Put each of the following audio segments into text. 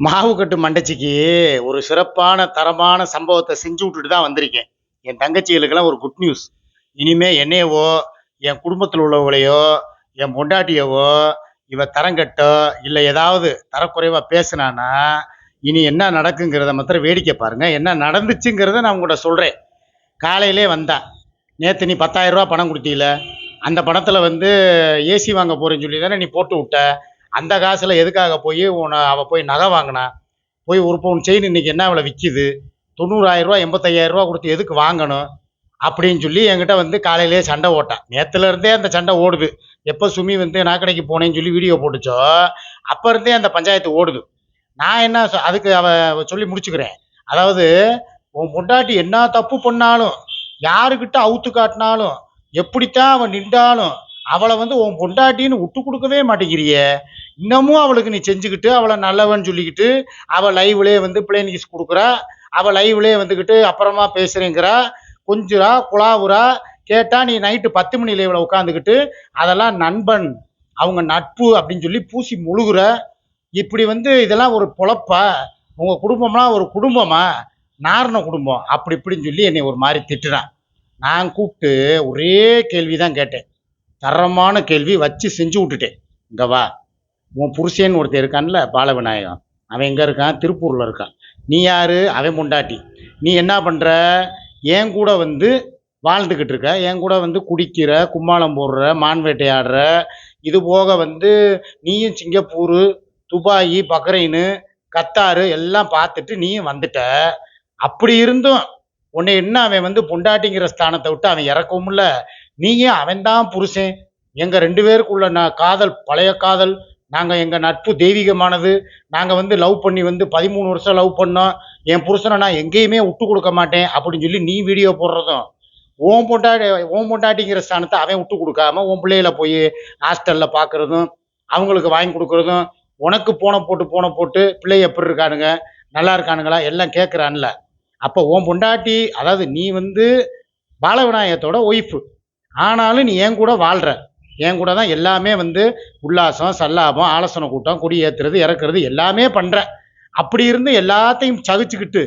மாவு கட்டு மண்டச்சிக்கு ஒரு சிறப்பான தரமான சம்பவத்தை செஞ்சு விட்டுட்டு தான் வந்திருக்கேன். என் தங்கச்சிகளுக்கெல்லாம் ஒரு குட் நியூஸ் இனிமே என்னையவோ என் குடும்பத்தில் உள்ளவங்களையோ என் பொண்டாட்டியவோ இவ தரங்கட்டோ இல்லை ஏதாவது தரக்குறைவாக பேசுனானா இனி என்ன நடக்குங்கிறத மாத்திரம் வேடிக்கை பாருங்க. என்ன நடந்துச்சுங்கிறத நான் உங்கள்கிட்ட சொல்கிறேன் காலையிலே வந்தா நேற்று நீ பத்தாயிரரூபா பணம் கொடுத்தீல அந்த பணத்தில் வந்து ஏசி வாங்க போகிறேன்னு சொல்லி தானே நீ போட்டு விட்ட. அந்த காசில் எதுக்காக போய் உன்னை அவள் போய் நகை வாங்கினா? போய் ஒரு பவுன் செயின் இன்னைக்கு என்ன அவளை விற்கிது தொண்ணூறாயிரரூவா எண்பத்தையாயிரரூவா கொடுத்து எதுக்கு வாங்கணும்? அப்படின்னு சொல்லி என்கிட்ட வந்து காலையிலேயே சண்டை ஓட்டான். நேற்றுலேருந்தே இருந்தே அந்த சண்டை ஓடுது. எப்போ சுமி வந்து நாக்கடைக்கு போனேன்னு சொல்லி வீடியோ போட்டுச்சோ அப்போ இருந்தே அந்த பஞ்சாயத்து ஓடுது. நான் என்ன சொ- அதுக்கு அவ சொல்லி முடிச்சுக்கிறேன். அதாவது உன் பொண்டாட்டி என்ன தப்பு பண்ணாலும் யாருக்கிட்ட அவுத்து காட்டினாலும் எப்படித்தான் அவன் நின்றாலும் அவளை வந்து உன் பொண்டாட்டின்னு விட்டு கொடுக்கவே மாட்டேங்கிறியே. இன்னமும் அவளுக்கு நீ செஞ்சுக்கிட்டு அவளை நல்லவன்னு சொல்லிக்கிட்டு அவள் லைவ்லேயே வந்து பிளேன் கிஸ் கொடுக்குறா. அவள் லைவ்லேயே வந்துக்கிட்டு அப்புறமா பேசுகிறேங்கிறா கொஞ்சரா குழாவுறா. கேட்டால் நீ நைட்டு பத்து மணி லைவில் உட்காந்துக்கிட்டு அதெல்லாம் நண்பன் அவங்க நட்பு அப்படின்னு சொல்லி பூசி முழுகுற. இப்படி வந்து இதெல்லாம் ஒரு பொழப்பா? உங்கள் குடும்பம்லாம் ஒரு குடும்பமா? நாரண குடும்பம். அப்படி இப்படின்னு சொல்லி என்னை ஒரு மாதிரி திட்டுறான். நான் கூப்பிட்டு ஒரே கேள்வி தான் கேட்டேன். தரமான கேள்வி வச்சு செஞ்சு விட்டுட்டேன். இங்கே வா. உன் புருஷன் ஒருத்தர் இருக்கான்ல பாலவிநாயகம். அவன் எங்கே இருக்கான்? திருப்பூரில் இருக்கான். நீ யாரு? அவன் பொண்டாட்டி. நீ என்ன பண்ணுற என் கூட வந்து வாழ்ந்துக்கிட்டு இருக்க. என் கூட வந்து குடிக்கிற கும்மாளம் போடுற மான் வேட்டையாடுற இது போக வந்து நீயும் சிங்கப்பூர் துபாய் பக்ரைனு கத்தாரு எல்லாம் பார்த்துட்டு நீயும் வந்துட்ட. அப்படி இருந்தும் உன்னை என்ன அவன் வந்து பொண்டாட்டிங்கிற ஸ்தானத்தை விட்டு அவன் இறக்கவும் இல்லை. நீயும் அவன்தான் புருஷன்? எங்க ரெண்டு பேருக்குள்ள நான் காதல் பழைய காதல் நாங்க எங்க நட்பு தெய்வீகமானது நாங்க வந்து லவ் பண்ணி வந்து பதிமூணு வருஷம் லவ் பண்ணோம் என் புருஷனை நான் எங்கேயுமே விட்டு கொடுக்க மாட்டேன் அப்படின்னு சொல்லி நீ வீடியோ போடுறதும். ஓன் பொண்டாட்டி ஓன் பொண்டாட்டிங்கிற ஸ்தானத்தை அவன் விட்டு கொடுக்காம உன் பிள்ளைகளை போய் ஹாஸ்டல்ல பார்க்குறதும் அவங்களுக்கு வாங்கி கொடுக்கறதும் உனக்கு போன போட்டு போன போட்டு பிள்ளை எப்படி இருக்கானுங்க? நல்லா இருக்கானுங்களா? எல்லாம் கேட்குறான்ல அப்போ உன் பொண்டாட்டி அதாவது நீ வந்து பாலவிநாயகத்தோட ஒய்ஃபு ஆனாலும் நீ என் கூட வாழ்ற. என் கூட தான் எல்லாமே வந்து உல்லாசம் சல்லாபம் ஆலோசனை கூட்டம் குடி ஏற்றுறது இறக்குறது எல்லாமே பண்ற. அப்படி இருந்து எல்லாத்தையும் சகிச்சுக்கிட்டு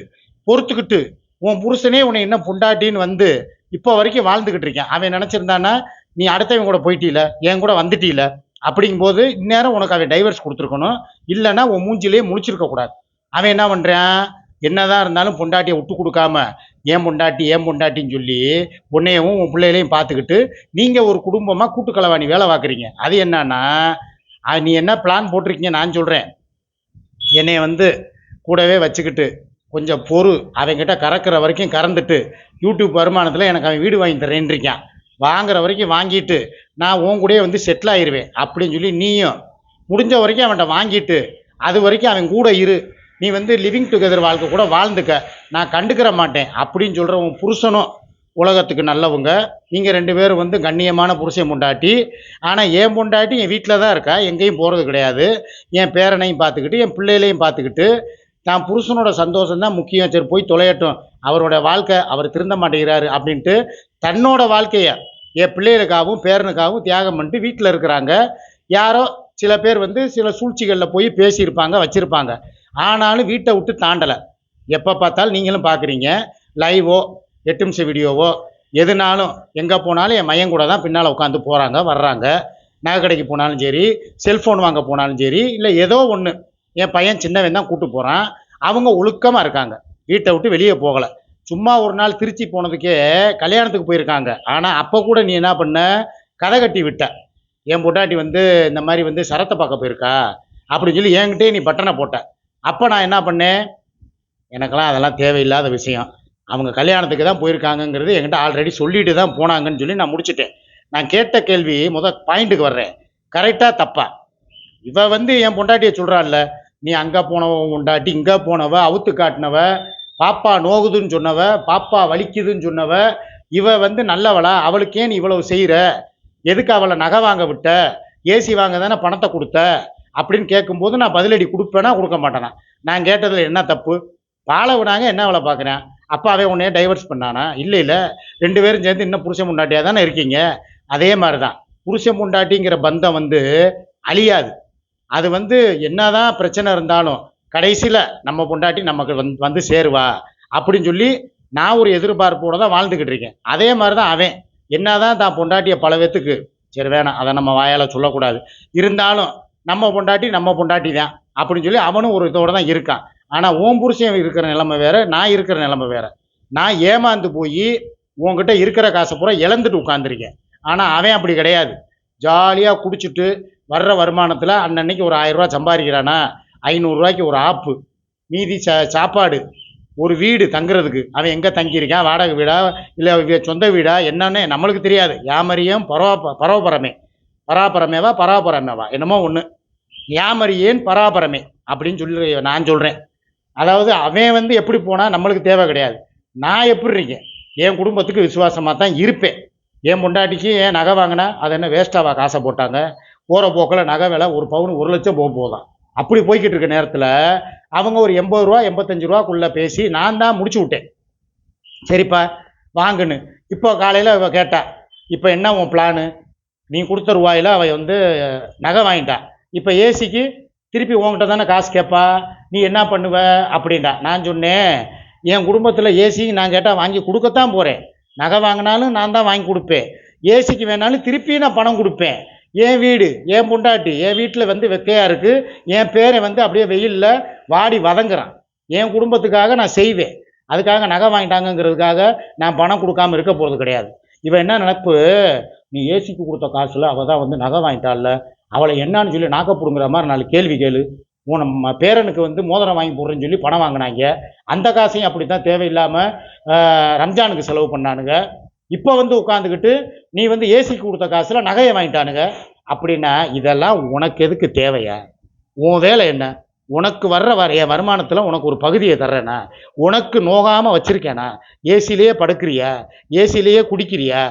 பொறுத்துக்கிட்டு உன் புருஷனே உன்னை என்ன பொண்டாட்டின்னு வந்து இப்போ வரைக்கும் வாழ்ந்துக்கிட்டு இருக்கேன். அவன் நினச்சிருந்தானா நீ அடுத்தவன் கூட போயிட்டீல என் கூட வந்துட்டீல அப்படிங்கும்போது இந்நேரம் உனக்கு அவன் டைவர்ஸ் கொடுத்துருக்கணும். இல்லைன்னா உன் மூஞ்சிலே முழிச்சிருக்க கூடாது. அவன் என்ன பண்ணுறான் என்னதான் இருந்தாலும் பொண்டாட்டியை விட்டு கொடுக்காம ஏன் பொண்டாட்டி ஏன் பொண்டாட்டின்னு சொல்லி உன்னையவும் உன் பிள்ளைகளையும் பார்த்துக்கிட்டு நீங்கள் ஒரு குடும்பமாக கூட்டுக்களவாணி வேலை பார்க்குறீங்க. அது என்னன்னா நீ என்ன பிளான் போட்டிருக்கீங்க நான் சொல்கிறேன் என்னைய வந்து கூடவே வச்சுக்கிட்டு கொஞ்சம் பொறு. அவங்கிட்ட கறக்கிற வரைக்கும் கறந்துட்டு யூடியூப் வருமானத்தில் எனக்கு அவன் வீடு வாங்கி தரேன்றிருக்கான் வாங்குற வரைக்கும் வாங்கிட்டு நான் உன் கூடயே வந்து செட்டில் ஆயிடுவேன் அப்படின்னு சொல்லி நீயும் முடிஞ்ச வரைக்கும் அவன்கிட்ட வாங்கிட்டு அது வரைக்கும் அவன் கூட இரு. நீ வந்து லிவிங் டுகெதர் வாழ்க்கை கூட வாழ்ந்துக்க. நான் கண்டுக்கிற மாட்டேன். அப்படின்னு சொல்கிற உன் புருஷனும் உலகத்துக்கு நல்லவங்க. நீங்கள் ரெண்டு பேரும் வந்து கண்ணியமான புருஷன் பொண்டாட்டி. ஆனால் என் பொண்டாட்டி என் வீட்டில் தான் இருக்கா. எங்கேயும் போகிறது கிடையாது. என் பேரனையும் பார்த்துக்கிட்டு என் பிள்ளைகளையும் பார்த்துக்கிட்டு தான் புருஷனோட சந்தோஷம் தான் முக்கியம். சரி போய் தொலையட்டும். அவரோட வாழ்க்கை அவர் திருந்த மாட்டேங்கிறாரு அப்படின்ட்டு தன்னோட வாழ்க்கையை என் பிள்ளைகளுக்காகவும் பேரனுக்காகவும் தியாகம் பண்ணிட்டு வீட்டில் இருக்கிறாங்க. யாரோ சில பேர் வந்து சில சூழ்ச்சிகளில் போய் பேசியிருப்பாங்க வச்சுருப்பாங்க. ஆனாலும் வீட்டை விட்டு தாண்டலை. எப்போ பார்த்தாலும் நீங்களும் பார்க்குறீங்க லைவோ எட்டு நிமிஷம் வீடியோவோ எதுனாலும் எங்கே போனாலும் என் மையம் கூட தான் பின்னால் உட்காந்து போகிறாங்க வர்றாங்க. நகை கடைக்கு போனாலும் சரி செல்ஃபோன் வாங்க போனாலும் சரி இல்லை ஏதோ ஒன்று என் பையன் சின்னவன் தான் கூட்டு போகிறான் அவங்க ஒழுக்கமாக இருக்காங்க. வீட்டை விட்டு வெளியே போகலை. சும்மா ஒரு நாள் திருச்சி போனதுக்கே கல்யாணத்துக்கு போயிருக்காங்க. ஆனால் அப்போ கூட நீ என்ன பண்ண? கதை கட்டி விட்ட. என் பொட்டாட்டி வந்து இந்த மாதிரி வந்து சரத்தை பார்க்க போயிருக்கா? அப்படின்னு சொல்லி என்கிட்டயே நீ பட்டனை போட்ட. அப்போ நான் என்ன பண்ணேன்? எனக்கெல்லாம் அதெல்லாம் தேவையில்லாத விஷயம். அவங்க கல்யாணத்துக்கு தான் போயிருக்காங்கங்கிறது என்கிட்ட ஆல்ரெடி சொல்லிட்டு தான் போனாங்கன்னு சொல்லி நான் முடிச்சிட்டேன். நான் கேட்ட கேள்வி முத பாயிண்ட்டுக்கு வர்றேன். கரெக்டாக தப்பா? இவ வந்து என் பொண்டாட்டியை சொல்கிறாள்ல நீ அங்கே போனவ பொண்டாட்டி இங்கே போனவ அவுத்து காட்டினவ பாப்பா நோகுதுன்னு சொன்னவ பாப்பா வலிக்குதுன்னு சொன்னவ இவ வந்து நல்லவளா? அவளுக்கே நீ இவ்வளவு செய்கிற எதுக்கு அவளை நகை வாங்க விட்ட? ஏசி வாங்க தானே பணத்தை கொடுத்த? அப்படின்னு கேட்கும்போது நான் பதிலடி கொடுப்பேனா கொடுக்க மாட்டேனா? நான் கேட்டதில் என்ன தப்பு? பாலை விடாங்க என்ன வேலை பார்க்குறேன்? அப்பாவே அவன் டைவர்ஸ் பண்ணானா? இல்லை இல்லை. ரெண்டு பேரும் சேர்ந்து இன்னும் புருஷன் முண்டாட்டியாக தானே இருக்கீங்க? அதே மாதிரி தான் புருஷன் முண்டாட்டிங்கிற பந்தம் வந்து அழியாது. அது வந்து என்னதான் பிரச்சனை இருந்தாலும் கடைசியில் நம்ம பொண்டாட்டி நமக்கு வந் வந்து சேருவா அப்படின்னு சொல்லி நான் ஒரு எதிர்பார்ப்போட தான் வாழ்ந்துக்கிட்டு இருக்கேன். அதே மாதிரி தான் அவன். என்னதான் தான் பொண்டாட்டியை பல பேத்துக்கு சரி வேணாம் அதை நம்ம வாயால் சொல்லக்கூடாது. இருந்தாலும் நம்ம பொண்டாட்டி நம்ம பொண்டாட்டி தான் அப்படின்னு சொல்லி அவனும் ஒரு இதோட தான் இருக்கான். ஆனால் ஓம் புருஷன் இருக்கிற நிலைமை வேற நான் இருக்கிற நிலைமை வேற. நான் ஏமாந்து போய் உங்ககிட்ட இருக்கிற காசை பூரா இழந்துட்டு உட்காந்துருக்கேன் ஆனால் அவன் அப்படி கிடையாது. ஜாலியாக குடிச்சிட்டு வர்ற வருமானத்தில் அன்னன்னைக்கு ஒரு ஆயிரரூவா சம்பாதிக்கிறானா? ஐநூறுரூவாய்க்கு ஒரு ஆப்பு. மீதி சா சாப்பாடு. ஒரு வீடு தங்குறதுக்கு. அவன் எங்கே தங்கியிருக்கான்? வாடகை வீடா? இல்லை சொந்த வீடா? என்னன்னு நம்மளுக்கு தெரியாது. யாமரியம் பரவ பரவபரமே பராபரமேவா பராபரமேவா? என்னமோ ஒன்று யாமரியேன் பராபரமே அப்படின்னு சொல்லி நான் சொல்கிறேன் அதாவது அவன் வந்து எப்படி போனால் நம்மளுக்கு தேவை கிடையாது. நான் எப்படி இருக்கேன்? என் குடும்பத்துக்கு விசுவாசமாக தான் இருப்பேன். என் பொண்டாட்டிக்கு ஏன் நகை வாங்கினா அது என்ன வேஸ்ட்டாவா காசை போட்டாங்க? போகிற போக்கில் நகை விலை ஒரு பவுன் ஒரு லட்சம் போக போதான் அப்படி போய்கிட்டு இருக்க நேரத்தில் அவங்க ஒரு எண்பது ரூபா எண்பத்தஞ்சு ரூபாக்குள்ளே பேசி நான் தான் முடிச்சு விட்டேன். சரிப்பா வாங்குன்னு. இப்போ காலையில் அவ கேட்டா இப்போ என்ன உன் பிளானு நீ கொடுத்த ரூபாயில் அவள் வந்து நகை வாங்கிட்டா. இப்போ ஏசிக்கு திருப்பி உன்கிட்ட தானே காசு கேட்பா நீ என்ன பண்ணுவ? அப்படின்டா நான் சொன்னேன் என் குடும்பத்தில் ஏசி நான் கேட்டால் வாங்கி கொடுக்கத்தான் போகிறேன் நகை வாங்கினாலும் நான் தான் வாங்கி கொடுப்பேன். ஏசிக்கு வேணாலும் திருப்பி நான் பணம் கொடுப்பேன். என் வீடு என் பொண்டாட்டி என் வீட்டில் வந்து வெக்கையாக இருக்குது என் பேரை வந்து அப்படியே வெயிலில் வாடி வதங்குறான். என் குடும்பத்துக்காக நான் செய்வேன். அதுக்காக நகை வாங்கிட்டாங்கங்கிறதுக்காக நான் பணம் கொடுக்காம இருக்க போகிறது கிடையாது. இவன் என்ன நினப்பு? நீ ஏசிக்கு கொடுத்த காசில் அவள் தான் வந்து நகை வாங்கிட்டாள்ல. அவளை என்னான்னு சொல்லி நாக்கப்புடுங்கிற மாதிரி நாலு கேள்வி கேளு. உன் பேரனுக்கு வந்து மோதிரம் வாங்கி போடுறேன்னு சொல்லி பணம் வாங்கினாங்க. அந்த காசையும் அப்படி தான் தேவையில்லாமல் ரம்ஜானுக்கு செலவு பண்ணானுங்க. இப்போ வந்து உட்காந்துக்கிட்டு நீ வந்து ஏசிக்கு கொடுத்த காசில் நகையை வாங்கிட்டானுங்க. அப்படின்னா இதெல்லாம் உனக்கு எதுக்கு தேவையா? உன் வேலை என்ன? உனக்கு வர்ற வர என் வருமானத்தில் உனக்கு ஒரு பகுதியை தர்றேனா? உனக்கு நோகாமல் வச்சுருக்கேண்ணா ஏசிலேயே படுக்கிறியா? ஏசிலேயே குடிக்கிறியா?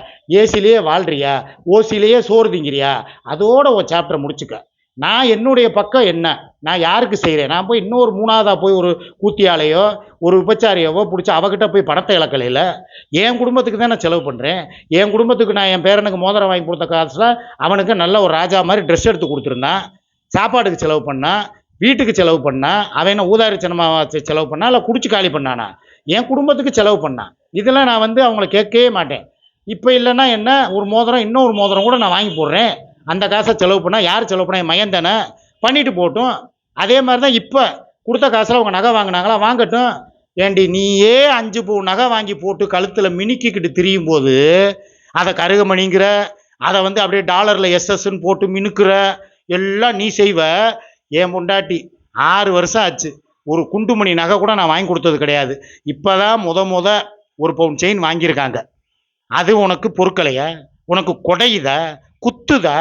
ஏசிலேயே வாழ்கிறியா ஓசிலேயே சோறு திங்கிறியா? அதோட ஒரு சாப்டரை முடிச்சுக்க. நான் என்னுடைய பக்கம் என்ன? நான் யாருக்கு செய்கிறேன் நான் போய் இன்னொரு மூணாவதாக போய் ஒரு கூத்தியாலையோ ஒரு விபச்சாரியவோ பிடிச்சி அவகிட்ட போய் பணத்தை இழக்கலையில்? என் குடும்பத்துக்கு தான் நான் செலவு பண்ணுறேன் என் குடும்பத்துக்கு நான் என் பேரனுக்கு மோதிரம் வாங்கி கொடுத்த காசில் அவனுக்கு நல்ல ஒரு ராஜா மாதிரி ட்ரெஸ் எடுத்து கொடுத்துருந்தான். சாப்பாடுக்கு செலவு பண்ணான். வீட்டுக்கு செலவு பண்ணா அவன் என்ன ஊதாரித்தனமாக செலவு பண்ணா இல்லை குடிச்சு காலி பண்ணானா? என் குடும்பத்துக்கு செலவு பண்ணான் இதெல்லாம் நான் வந்து அவங்கள கேட்கவே மாட்டேன். இப்போ இல்லைன்னா என்ன? ஒரு மோதிரம் இன்னும் ஒரு மோதிரம் கூட நான் வாங்கி போடுறேன். அந்த காசை செலவு பண்ணால் யார் செலவு பண்ணா? என் மகன் தானே. பண்ணிட்டு போகட்டும். அதே மாதிரி தான் இப்போ கொடுத்த காசில் அவங்க நகை வாங்கினாங்களா? வாங்கட்டும். ஏண்டி நீயே அஞ்சு பூ நகை வாங்கி போட்டு கழுத்தில் மினுக்கிக்கிட்டு திரியும் போது அதை கருகமணிங்கிற அதை வந்து அப்படியே டாலரில் எஸ்எஸ்ன்னு போட்டு மினுக்கிற எல்லாம் நீ செய்வ. என் பொண்டாட்டி ஆறு வருஷம் ஆச்சு. ஒரு குண்டுமணி நகை கூட நான் வாங்கி கொடுத்தது கிடையாது. இப்போ தான் முத முத ஒரு பவுன் செயின் வாங்கியிருக்காங்க. அது உனக்கு பொருட்களையா? உனக்கு குடையுதா? குத்துதா?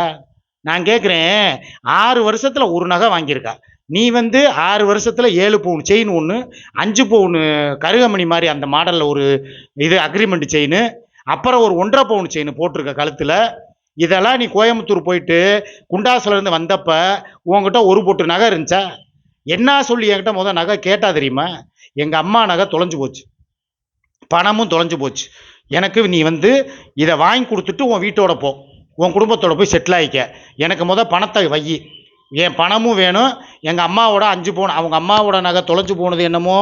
நான் கேட்குறேன் ஆறு வருஷத்தில் ஒரு நகை வாங்கியிருக்கா. நீ வந்து ஆறு வருஷத்தில் ஏழு பவுன் செயின் ஒன்று அஞ்சு பவுன் கருகமணி மாதிரி அந்த மாடலில் ஒரு இது அக்ரிமெண்ட் செயின் அப்புறம் ஒரு ஒன்றரை பவுன் செயின் போட்டிருக்க கழுத்தில் இதெல்லாம் நீ கோயம்புத்தூர் போயிட்டு குண்டாசிலேருந்து வந்தப்ப உங்ககிட்ட ஒரு பொட்டு நகை இருந்துச்சா? என்ன சொல்லி என்கிட்ட முதல் நகை கேட்டால் தெரியுமா? எங்கள் அம்மா நகை தொலைஞ்சு போச்சு. பணமும் தொலைஞ்சு போச்சு. எனக்கு நீ வந்து இதை வாங்கி கொடுத்துட்டு உன் வீட்டோட போ. உன் குடும்பத்தோட போய் செட்டில் ஆகிக்க எனக்கு முத பணத்தை வை. என் பணமும் வேணும். எங்கள் அம்மாவோட அஞ்சு பவுன் அவங்க அம்மாவோட நகை தொலைஞ்சு போனது என்னமோ?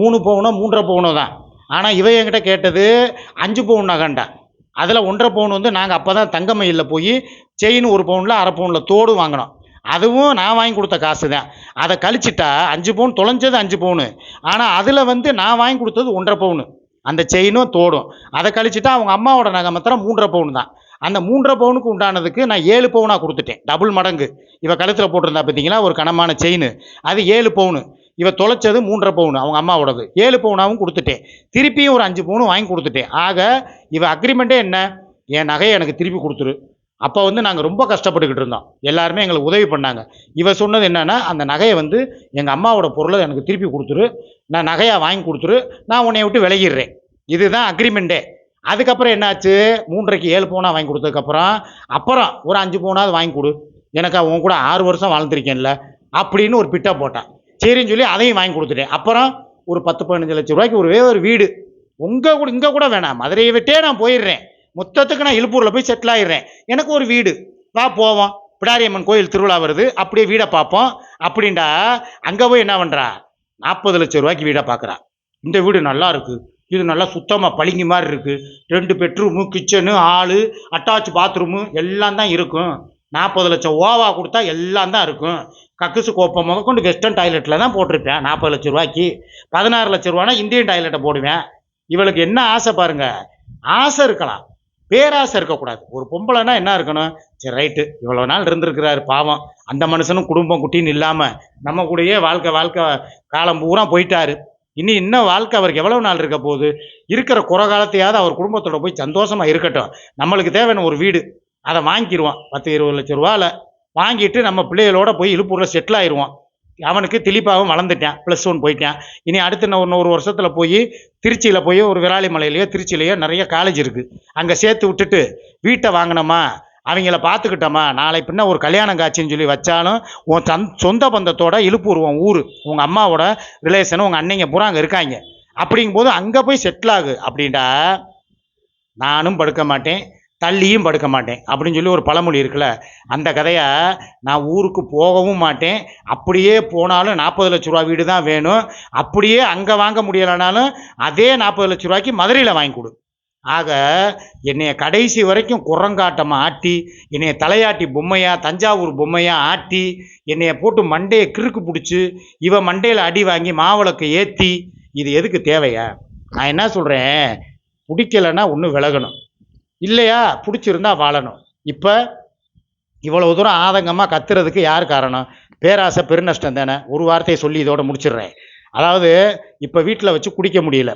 மூணு பவுனோ மூன்றரை பவுனோ தான். ஆனால் இவன் என்கிட்ட கேட்டது அஞ்சு பவுன் நகைண்டா அதில் ஒன்றரை பவுன் வந்து நாங்கள் அப்போ தான் தங்கமயிலில் போய் செயின் ஒரு பவுனில் அரை பவுனில் தோடு வாங்கினோம். அதுவும் நான் வாங்கி கொடுத்த காசு தான் அதை கழிச்சிட்டா அஞ்சு பவுன் தொலைஞ்சது அஞ்சு பவுனு. ஆனால் அதில் வந்து நான் வாங்கி கொடுத்தது ஒன்றரை பவுனு. அந்த செயினும் தோடும். அதை கழிச்சிட்டா அவங்க அம்மாவோட நகை மாத்திரம் மூன்றரை பவுன் தான். அந்த மூன்றரை பவுனுக்கு உண்டானதுக்கு நான் ஏழு பவுனாக கொடுத்துட்டேன். டபுள் மடங்கு. இவ கழுத்தில் போட்டிருந்தா பார்த்தீங்களா ஒரு கனமான செயின். அது ஏழு பவுனு. இவ தொலைச்சது மூன்றரை பவுன் அவங்க அம்மாவோடது. ஏழு பவுனாவும் கொடுத்துட்டேன். திருப்பியும் ஒரு அஞ்சு பவுனும் வாங்கி கொடுத்துட்டேன். ஆக இவ அக்ரிமெண்ட்டே என்ன? என் நகையை எனக்கு திருப்பி கொடுத்துரு. அப்போ வந்து நாங்கள் ரொம்ப கஷ்டப்பட்டுக்கிட்டு இருந்தோம். எல்லாருமே எங்களுக்கு உதவி பண்ணாங்க. இவ சொன்னது என்னென்னா அந்த நகையை வந்து எங்கள் அம்மாவோட பொருளை எனக்கு திருப்பி கொடுத்துரு. நான் நகையாக வாங்கி கொடுத்துரு. நான் உன்னை விட்டு விலகிடுறேன். இதுதான் அக்ரிமெண்ட்டே அதுக்கப்புறம் என்னாச்சு? மூன்றரைக்கு ஏழு பவுனாக வாங்கி கொடுத்ததுக்கப்புறம் அப்புறம் ஒரு அஞ்சு பவுனாவது வாங்கி கொடு. எனக்கு அவன் கூட ஆறு வருஷம் வாழ்ந்துருக்கேன்ல அப்படின்னு ஒரு பிட்டா போட்டான். சரின்னு சொல்லி அதையும் வாங்கி கொடுத்துட்டேன். அப்புறம் ஒரு பத்து பதினஞ்சு லட்சம் ரூபாய்க்கு ஒரே ஒரு வீடு. உங்கள் கூட இங்கே கூட வேணாம். மதுரையை விட்டே நான் போயிடுறேன். மொத்தத்துக்கு நான் இழுப்பூரில் போய் செட்டில் ஆயிடுறேன். எனக்கு ஒரு வீடு. வா போவோம். பிடாரியம்மன் கோயில் திருவிழா வருது. அப்படியே வீடை பார்ப்போம். அப்படின்டா அங்கே போய் என்ன பண்ணுறா நாற்பது லட்சம் ரூபாய்க்கு வீடை பார்க்குறா. இந்த வீடு நல்லா இருக்குது இது நல்லா சுத்தமாக பளிங்கு மாதிரி இருக்குது ரெண்டு bedroom kitchen hall attach bathroom எல்லாம் தான் இருக்கும். நாற்பது லட்சம் ஓவா கொடுத்தா எல்லாம் தான் இருக்கும். கக்குசு கோப்பம் முதற்கொண்டு வெஸ்டர்ன் டாய்லெட்டில் தான் போட்டிருப்பேன். நாற்பது லட்ச ரூபாய்க்கு பதினாறு லட்ச ரூபானா இந்தியன் டாய்லெட்டை போடுவேன். இவளுக்கு என்ன ஆசை பாருங்க? ஆசை இருக்கலாம். பேராசை இருக்கக்கூடாது. ஒரு பொம்பளைனா என்ன இருக்கணும்? சரி ரைட்டு இவ்வளோ நாள் இருந்திருக்கிறாரு பாவம். அந்த மனுஷனும் குடும்பம் குட்டின்னு இல்லாமல் நம்ம கூடயே வாழ்க்கை வாழ்க்கை காலம் பூரா போயிட்டாரு. இனி இன்னும் வாழ்க்கை அவருக்கு எவ்வளவு நாள் இருக்க போகுது? இருக்கிற குறை காலத்தையாவது அவர் குடும்பத்தோட போய் சந்தோஷமாக இருக்கட்டும். நம்மளுக்கு தேவையான ஒரு வீடு அதை வாங்கிடுவோம் பத்து இருபது லட்ச ரூபாவில் வாங்கிட்டு நம்ம பிள்ளைகளோட போய் இழுப்பூரில் செட்டில் ஆயிடுவோம் அவனுக்கு திலிப்பாகவும் வளர்ந்துட்டான். ப்ளஸ் ஒன் போயிட்டான். இனி அடுத்து இன்னும் ஒரு வருஷத்தில் போய் திருச்சியில் போய் ஒரு விராலிமலையிலையோ திருச்சியிலையோ நிறைய காலேஜ் இருக்குது அங்கே சேர்த்து விட்டுட்டு வீட்டை வாங்கினோமா அவங்கள பார்த்துக்கிட்டோமா நாளை பின்ன ஒரு கல்யாணம் காட்சின்னு சொல்லி வச்சாலும் உன் தன் சொந்த பந்தத்தோட இழுப்பூர் உன் ஊர். உங்கள் அம்மாவோட ரிலேஷன் உங்கள் அன்னைங்க பூரா அங்கே இருக்காங்க. அப்படிங்கும்போது அங்கே போய் செட்டில் ஆகு. அப்படின்டா நானும் படுக்க மாட்டேன். தள்ளியும் படுக்க மாட்டேன். அப்படின்னு சொல்லி ஒரு பழமொழி இருக்குல்ல அந்த கதையை நான் ஊருக்கு போகவும் மாட்டேன். அப்படியே போனாலும் நாற்பது லட்ச ரூபா வீடு தான் வேணும். அப்படியே அங்கே வாங்க முடியலைனாலும் அதே நாற்பது லட்ச ரூபாய்க்கு மதுரையில் வாங்கி கொடு. ஆக என்னைய கடைசி வரைக்கும் குரங்காட்டமாக ஆட்டி என்னைய தலையாட்டி பொம்மையாக தஞ்சாவூர் பொம்மையாக ஆட்டி என்னைய போட்டு மண்டையை கிறுக்கு பிடிச்சி இவ மண்டையில் அடி வாங்கி மாவிளக்கு ஏற்றி இது எதுக்கு தேவையா? நான் என்ன சொல்கிறேன் பிடிக்கலைன்னா ஒன்று விலகணும். இல்லையா? பிடிச்சிருந்தா வாழணும். இப்போ இவ்வளவு தூரம் ஆதங்கமாக கத்துறதுக்கு யார் காரணம்? பேராசை பெருநஷ்டம் தானே. ஒரு வார்த்தையை சொல்லி இதோட முடிச்சிடுறேன். அதாவது இப்போ வீட்டில் வச்சு குடிக்க முடியல.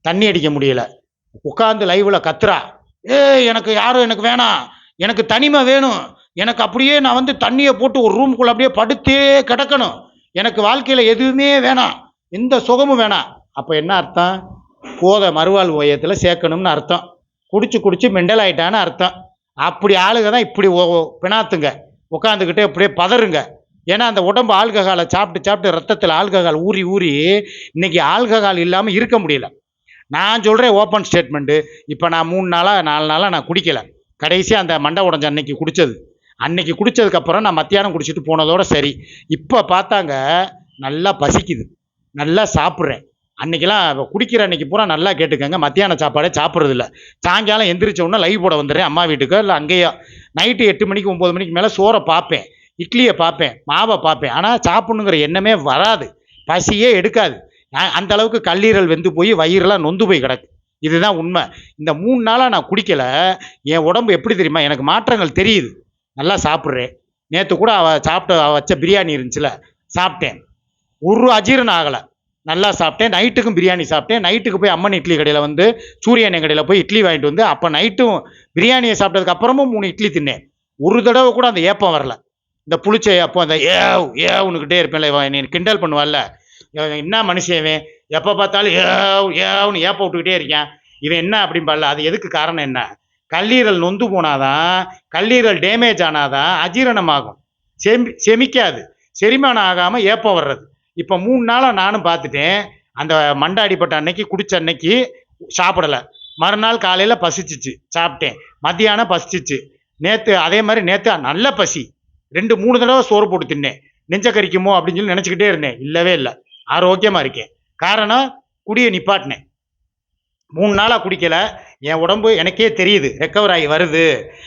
தண்ணி அடிக்க முடியல. உட்காந்து லைவில் கத்துறா. ஏய் எனக்கு யாரும் எனக்கு வேணாம். எனக்கு தனிமை வேணும். எனக்கு அப்படியே நான் வந்து தண்ணியை போட்டு ஒரு ரூமுக்குள்ள அப்படியே படுத்தே கிடக்கணும். எனக்கு வாழ்க்கையில் எதுவுமே வேணாம். எந்த சுகமும் வேணாம். அப்போ என்ன அர்த்தம்? போதை மறுவாழ்வு ஓயத்தில் சேர்க்கணும்னு அர்த்தம். குடிச்சு குடிச்சு மெண்டல் ஆயிட்டான்னு அர்த்தம். அப்படி ஆளுங்க தான் இப்படி ஒ- பிணாத்துங்க. உட்காந்துக்கிட்டே அப்படியே பதறுங்க. ஏன்னா அந்த உடம்பு ஆல்கஹாலை சாப்பிட்டு சாப்பிட்டு ரத்தத்தில் ஆல்கஹால் ஊறி ஊறி இன்னைக்கு ஆல்கஹால் இல்லாமல் இருக்க முடியல. நான் சொல்கிறேன் ஓப்பன் ஸ்டேட்மெண்ட்டு. இப்போ நான் மூணு நாளாக நாலு நாளாக நான் குடிக்கலை. கடைசியாக அந்த மண்டை உடஞ்ச அன்னைக்கு குடித்தது அன்னைக்கு குடித்ததுக்கப்புறம் நான் மத்தியானம் குடிச்சிட்டு போனதோட சரி. இப்போ பார்த்தாங்க நல்லா பசிக்குது. நல்லா சாப்பிட்றேன். அன்றைக்கெல்லாம் குடிக்கிற அன்னைக்கு பூரா நல்லா கேட்டுக்கங்க. மத்தியான சாப்பாடே சாப்பிட்றது இல்லை சாயங்காலம் எந்திரிச்ச உடனே லைவ் போட வந்துடுறேன். அம்மா வீட்டுக்கோ இல்லை அங்கேயோ. நைட்டு எட்டு மணிக்கு ஒம்பது மணிக்கு மேலே சோறை பார்ப்பேன் இட்லியை பார்ப்பேன் மாவை பார்ப்பேன் ஆனால் சாப்பிட்ணுங்கிற எண்ணமே வராது. பசியே எடுக்காது. நான் அந்த அளவுக்கு கல்லீரல் வெந்து போய் வயிறெல்லாம் நொந்து போய் கிடக்கு. இதுதான் உண்மை. இந்த மூணு நாளாக நான் குடிக்கலை. என் உடம்பு எப்படி தெரியுமா? எனக்கு மாற்றங்கள் தெரியுது. நல்லா சாப்பிட்றேன். நேற்று கூட அவ சாப்பிட்ட வச்ச பிரியாணி இருந்துச்சுல சாப்பிட்டேன். ஒரு அஜீரணம் ஆகலை. நல்லா சாப்பிட்டேன். நைட்டுக்கும் பிரியாணி சாப்பிட்டேன். நைட்டுக்கு போய் அம்மன் இட்லி கடையில் வந்து சூரியன் கடையில் போய் இட்லி வாங்கிட்டு வந்து அப்போ நைட்டும் பிரியாணியை சாப்பிட்டதுக்கு அப்புறமும் மூணு இட்லி தின்னேன். ஒரு தடவை கூட அந்த ஏப்பம் வரல. இந்த புளிச்ச ஏப்பம் அந்த ஏவ் ஏவுனுக்கிட்டே இருப்பேன்ல இவன் என்னை கிண்டல் பண்ணுவான்ல. என்ன மனுஷன் எப்போ பார்த்தாலும் ஏவ் ஏவ்னு ஏப்ப விட்டுக்கிட்டே இருக்கேன். இவன் என்ன அப்படிம்பால அது எதுக்கு காரணம் என்ன? கல்லீரல் நொந்து போனாதான் கல்லீரல் டேமேஜ் ஆனாதான் அஜீரணமாகும். செமி செமிக்காது. செரிமானம் ஆகாமல் ஏப்பம் வர்றது. இப்போ மூணு நாளாக நானும் பார்த்துட்டேன் அந்த மண்டை அடிப்பட்ட அன்னைக்கு குடிச்ச அன்னைக்கு சாப்பிடலை. மறுநாள் காலையில் பசிச்சிச்சு. சாப்பிட்டேன். மத்தியானம் பசிச்சிச்சு. நேற்று அதே மாதிரி நேற்று நல்ல பசி. ரெண்டு மூணு தடவை சோறு போட்டு தின்னேன். நெஞ்ச கறிக்குமோ அப்படின்னு சொல்லி நினச்சிக்கிட்டே இருந்தேன். இல்லவே இல்லை. ஆரோக்கியமாக இருக்கேன். காரணம் குடியை நிப்பாட்டினேன். மூணு நாளாக குடிக்கல. என் உடம்பு எனக்கே தெரியுது. ரெக்கவர் ஆகி வருது.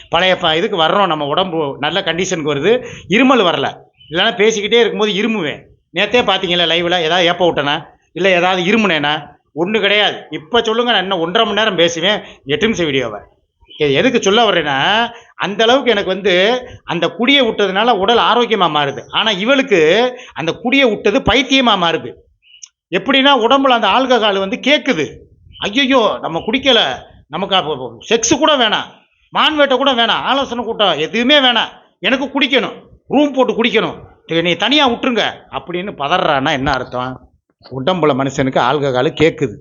பழைய ப இதுக்கு வர்றோம். நம்ம உடம்பு நல்ல கண்டிஷனுக்கு வருது. இருமல் வரல. இல்லைன்னா பேசிக்கிட்டே இருக்கும்போது இருமுவேன். நேற்றே பார்த்தீங்களா லைவில் ஏதாவது ஏப்ப விட்டேனா? இல்லை ஏதாவது இருமுனேனா? ஒன்று கிடையாது. இப்போ சொல்லுங்கள் நான் இன்னும் ஒன்றரை மணி நேரம் பேசுவேன். எட்டு நிமிஷம் வீடியோவை இது எதுக்கு சொல்ல வர்றேன்னா அந்த அளவுக்கு எனக்கு வந்து அந்த குடியை விட்டதுனால உடல் ஆரோக்கியமாக மாறுது. ஆனால் இவளுக்கு அந்த குடியை விட்டது பைத்தியமாக மாறுது. எப்படின்னா உடம்புல அந்த ஆல்கஹால் வந்து கேட்குது ஐயோ நம்ம குடிக்கலை. நமக்கு செக்ஸு கூட வேணாம். மான்வேட்டை கூட வேணாம். ஆலோசனை கூட்டம் எதுவுமே வேணாம். எனக்கு குடிக்கணும். ரூம் போட்டு குடிக்கணும். நீ தனியாக விட்டுருங்க அப்படின்னு பதறான்னா என்ன அர்த்தம்? உடம்புல மனுஷனுக்கு ஆல்கஹால் கேட்குது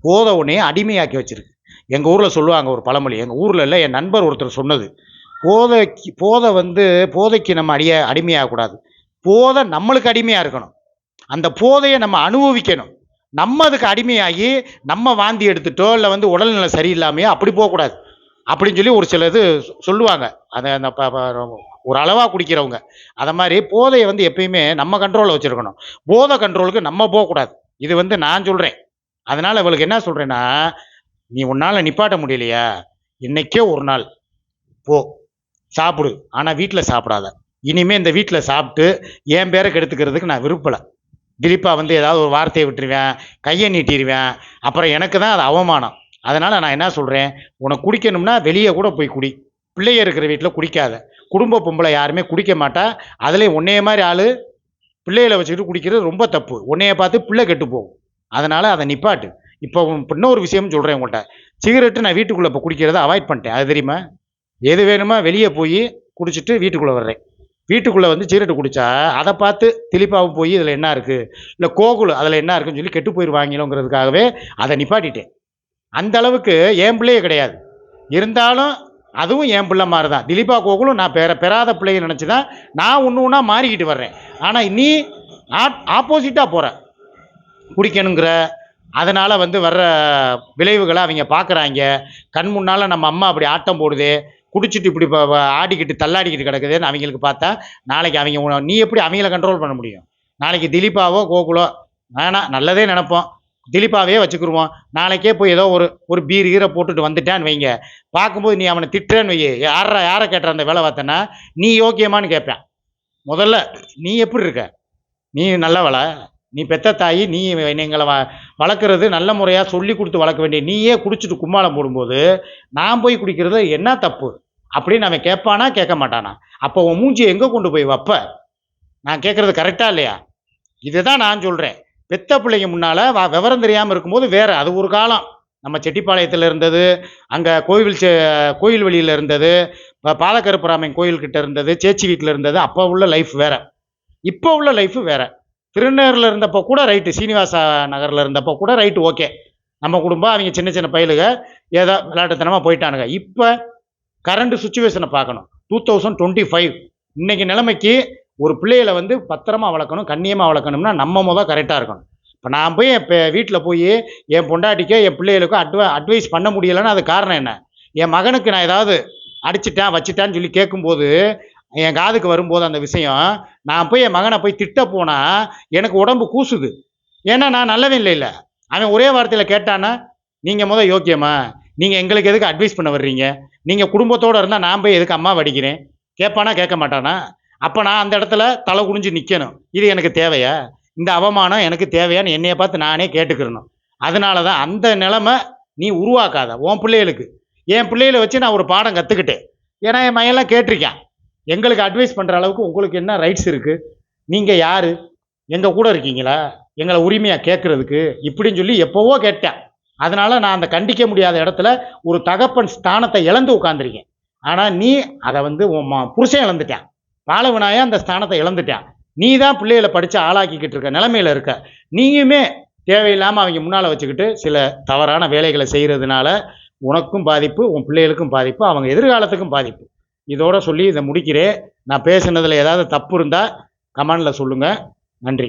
போத உடனே அடிமையாக்கி வச்சிருக்கு. எங்கள் ஊரில் சொல்லுவாங்க ஒரு பழமொழி. எங்கள் ஊரில் இல்லை என் நண்பர் ஒருத்தர் சொன்னது. போதைக்கு போதை வந்து போதைக்கு நம்ம அடிய அடிமையாகக்கூடாது போதை நம்மளுக்கு அடிமையாக இருக்கணும். அந்த போதையை நம்ம அனுபவிக்கணும். நம்ம அதுக்கு அடிமையாகி நம்ம வாந்தி எடுத்துட்டோ இல்லை வந்து உடல்நிலை சரியில்லாமையோ அப்படி போகக்கூடாது. அப்படின்னு சொல்லி ஒரு சில இது சொல்லுவாங்க. அதை அந்த ஒரு அளவாக குடிக்கிறவங்க. அதை மாதிரி போதையை வந்து எப்பயுமே நம்ம கண்ட்ரோலில் வச்சுருக்கணும். போதை கண்ட்ரோலுக்கு நம்ம போகக்கூடாது. இது வந்து நான் சொல்கிறேன் அதனால் இவளுக்கு என்ன சொல்கிறேன்னா நீ உன்னால் நிப்பாட்ட முடியலையா? இன்னைக்கே ஒரு நாள். போ. சாப்பிடு. ஆனால் வீட்டில் சாப்பிடாத. இனிமேல் இந்த வீட்டில் சாப்பிட்டு என் பேரை கெடுத்துக்கிறதுக்கு நான் விருப்பலை. திலீப்பா வந்து ஏதாவது ஒரு வார்த்தையை விட்டுருவேன். கையை நீட்டிடுவேன் அப்புறம் எனக்கு தான் அது அவமானம். அதனால் நான் என்ன சொல்கிறேன் உனக்கு குடிக்கணும்னா வெளியே கூட போய் குடி. பிள்ளைய இருக்கிற வீட்டில் குடிக்காத. குடும்ப பொம்பளை யாருமே குடிக்க மாட்டா. அதுலேயும் உன்னைய மாதிரி ஆள் பிள்ளைகளை வச்சுக்கிட்டு குடிக்கிறது ரொம்ப தப்பு. உன்னைய பார்த்து பிள்ளை கெட்டு போகும். அதனால் அதை நிப்பாட்டு. இப்போ இன்னொரு விஷயம் சொல்கிறேன் உங்கள்கிட்ட சிகரெட்டு நான் வீட்டுக்குள்ளே இப்போ குடிக்கிறத அவாய்ட் பண்ணிட்டேன். அது தெரியுமா? எது வேணுமோ வெளியே போய் குடிச்சிட்டு வீட்டுக்குள்ளே வர்றேன். வீட்டுக்குள்ளே வந்து சிகரெட்டு குடித்தா அதை பார்த்து திலிப்பாவும் போய் இதில் என்ன இருக்குது இல்லை கோகுல் அதில் என்ன இருக்குன்னு சொல்லி கெட்டு போயிடுவாங்களோங்கிறதுக்காகவே அதை நிப்பாட்டிட்டேன். அந்த அளவுக்கு என் பிள்ளையே கிடையாது. இருந்தாலும் அதுவும் என் பிள்ளை மாதிரி தான் திலீபா கோகுலும் நான் பெற பெறாத பிள்ளைய நினச்சி தான் நான் ஒன்று ஒன்றா மாறிக்கிட்டு வர்றேன். ஆனால் நீ ஆப்போசிட்டாக போகிற குடிக்கணுங்கிற அதனால் வந்து வர்ற விளைவுகளை அவங்க பார்க்குறாங்க கண் முன்னால் நம்ம அம்மா அப்படி ஆட்டம் போடுது. குடிச்சிட்டு இப்படி ஆடிக்கிட்டு தள்ளாடிக்கிட்டு கிடக்குதுன்னு அவங்களுக்கு பார்த்தா நாளைக்கு அவங்க நீ எப்படி அவங்கள கண்ட்ரோல் பண்ண முடியும்? நாளைக்கு திலீபாவோ கோகுலோ வேணாம் நல்லதே நினப்போம். திலீப்பாவே வச்சுக்கிருவோம். நாளைக்கே போய் ஏதோ ஒரு ஒரு பீர் ஈரை போட்டுட்டு வந்துட்டான்னு வைங்க. பார்க்கும்போது நீ அவனை திட்டுறேன்னு வை யாரா யாரை கேட்டுற அந்த வேலை பார்த்தனா நீ யோக்கியமான்னு கேட்பேன். முதல்ல நீ எப்படி இருக்க? நீ நல்லவள நீ பெத்த தாய் நீ எங்களை வ வளர்க்குறது நல்ல முறையாக சொல்லி கொடுத்து வளர்க்க வேண்டிய நீயே குடிச்சிட்டு கும்மாளம் போடும்போது நான் போய் குடிக்கிறது என்ன தப்பு? அப்படின்னு அவன் கேட்பானா கேட்க மாட்டானா? அப்போ உன் மூஞ்சியை எங்கே கொண்டு போய் வைப்ப? நான் கேட்குறது கரெக்டாக இல்லையா? இதுதான் நான் சொல்கிறேன் பெத்த பிள்ளைங்க முன்னால் விவரம் தெரியாமல் இருக்கும்போது வேறு அது ஒரு காலம். நம்ம செட்டிப்பாளையத்தில் இருந்தது அங்கே கோவில் செ- கோயில் வெளியில் இருந்தது ப- பாலக்கருப்பராமன் கோயில்கிட்ட இருந்தது சேச்சி வீட்டில் இருந்தது அப்போ உள்ள லைஃப் வேறு. இப்போ உள்ள லைஃப் வேறு. திருநேரில் இருந்தப்போ கூட ரைட்டு சீனிவாசா நகரில் இருந்தப்போ கூட ரைட்டு ஓகே நம்ம குடும்பம் அவங்க சின்ன சின்ன பயிலுக ஏதோ விளையாட்டுத்தனமாக போயிட்டானுங்க இப்போ கரண்ட் சுச்சுவேஷனை பார்க்கணும். டூ தௌசண்ட் டுவெண்ட்டி ஃபைவ் இன்றைக்கி நிலைமைக்கு ஒரு பிள்ளைகளை வந்து பத்திரமா வளர்க்கணும் கண்ணியமாக வளர்க்கணும்னா நம்ம முதல் கரெக்டாக இருக்கணும். இப்போ நான் போய் என் வீட்டில் போய் என் பொண்டாட்டிக்கோ என் பிள்ளைகளுக்கோ அட்வ அட்வைஸ் பண்ண முடியலைன்னா அது காரணம் என்ன? என் மகனுக்கு நான் ஏதாவது அடிச்சிட்டேன் வச்சிட்டேன்னு சொல்லி கேட்கும்போது என் காதுக்கு வரும்போது அந்த விஷயம் நான் போய் என் மகனை போய் திட்ட போனால் எனக்கு உடம்பு கூசுது. ஏன்னா நான் நல்லவன் இல்லை இல்லை. அவன் ஒரே வார்த்தையில் கேட்டானா நீங்கள் முதல் யோக்கியமா? நீங்கள் எங்களுக்கு எதுக்கு அட்வைஸ் பண்ண வர்றீங்க? நீங்கள் குடும்பத்தோடு இருந்தால் நான் போய் எதுக்கு அம்மா வடிக்கிறேன்? கேட்பானா கேட்க மாட்டானா? அப்போ நான் அந்த இடத்துல தலை குனிஞ்சு நிற்கணும் இது எனக்கு தேவையா? இந்த அவமானம் எனக்கு தேவையான்னு என்னைய பார்த்து நானே கேட்டுக்கிறணும். அதனால தான் அந்த நிலமை நீ உருவாக்காத. உன் பிள்ளைகளுக்கு. என் பிள்ளைகளை வச்சு நான் ஒரு பாடம் கற்றுக்கிட்டேன் ஏன்னா என் மையெல்லாம் கேட்டிருக்கேன். எங்களுக்கு அட்வைஸ் பண்ணுற அளவுக்கு உங்களுக்கு என்ன ரைட்ஸ் இருக்குது நீங்கள் யார்? எங்கள் கூட இருக்கீங்களா? எங்களை உரிமையாக கேட்குறதுக்கு? இப்படின்னு சொல்லி எப்போவோ கேட்டேன். அதனால் நான் அந்த கண்டிக்க முடியாத இடத்துல ஒரு தகப்பன் ஸ்தானத்தை இழந்து உட்காந்துருக்கேன் ஆனால் நீ அதை வந்து உன் புருஷன் இழந்துட்டேன். பாலவினாயா அந்த ஸ்தானத்தை இழந்துட்டான். நீ தான் பிள்ளைகளை படித்து ஆளாக்கிக்கிட்டு இருக்க நிலமையில இருக்க. நீயுமே தேவையில்லாமல் அவங்க முன்னால் வச்சுக்கிட்டு சில தவறான வேலைகளை செய்கிறதுனால உனக்கும் பாதிப்பு உன் பிள்ளைகளுக்கும் பாதிப்பு அவங்க எதிர்காலத்துக்கும் பாதிப்பு. இதோட சொல்லி இதை முடிக்கிறேன். நான் பேசுனதில் ஏதாவது தப்பு இருந்தால் கமெண்டில் சொல்லுங்கள் நன்றி.